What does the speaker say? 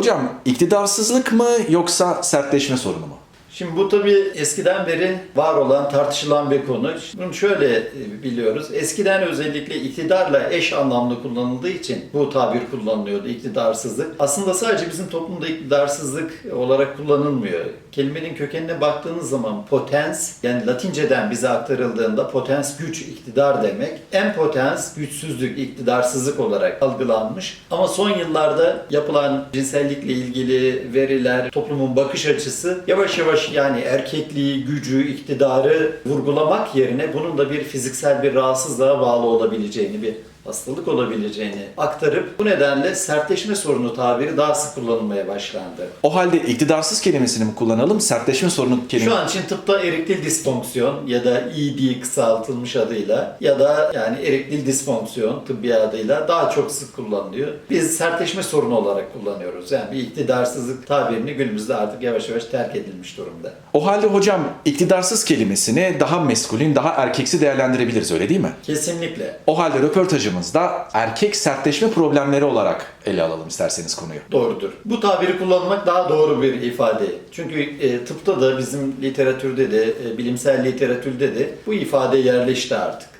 Hocam iktidarsızlık mı yoksa sertleşme sorunu mu? Şimdi bu tabii eskiden beri var olan tartışılan bir konu. Bunu şöyle e, biliyoruz. Eskiden özellikle iktidarla eş anlamlı kullanıldığı için bu tabir kullanılıyordu iktidarsızlık. Aslında sadece bizim toplumda iktidarsızlık olarak kullanılmıyor. Kelimenin kökenine baktığınız zaman potens yani Latinceden bize aktarıldığında potens güç, iktidar demek. En potens güçsüzlük, iktidarsızlık olarak algılanmış. Ama son yıllarda yapılan cinsellikle ilgili veriler, toplumun bakış açısı yavaş yavaş yani erkekliği, gücü, iktidarı vurgulamak yerine bunun da bir fiziksel bir rahatsızlığa bağlı olabileceğini, bir hastalık olabileceğini aktarıp bu nedenle sertleşme sorunu tabiri daha sık kullanılmaya başlandı. O halde iktidarsız kelimesini mi kullanalım, sertleşme sorunu kelimesi Şu an için tıpta erektil disfonksiyon ya da ED kısaltılmış adıyla ya da yani erektil disfonksiyon tıbbi adıyla daha çok sık kullanılıyor. Biz sertleşme sorunu olarak kullanıyoruz. Yani bir iktidarsızlık tabirini günümüzde artık yavaş yavaş terk edilmiş durumda. O halde hocam iktidarsız kelimesini daha meskulin, daha erkeksi değerlendirebiliriz öyle değil mi? Kesinlikle. O halde röportajımızda erkek sertleşme problemleri olarak ele alalım isterseniz konuyu. Doğrudur. Bu tabiri kullanmak daha doğru bir ifade. Çünkü e, tıpta da bizim literatürde de, e, bilimsel literatürde de bu ifade yerleşti artık.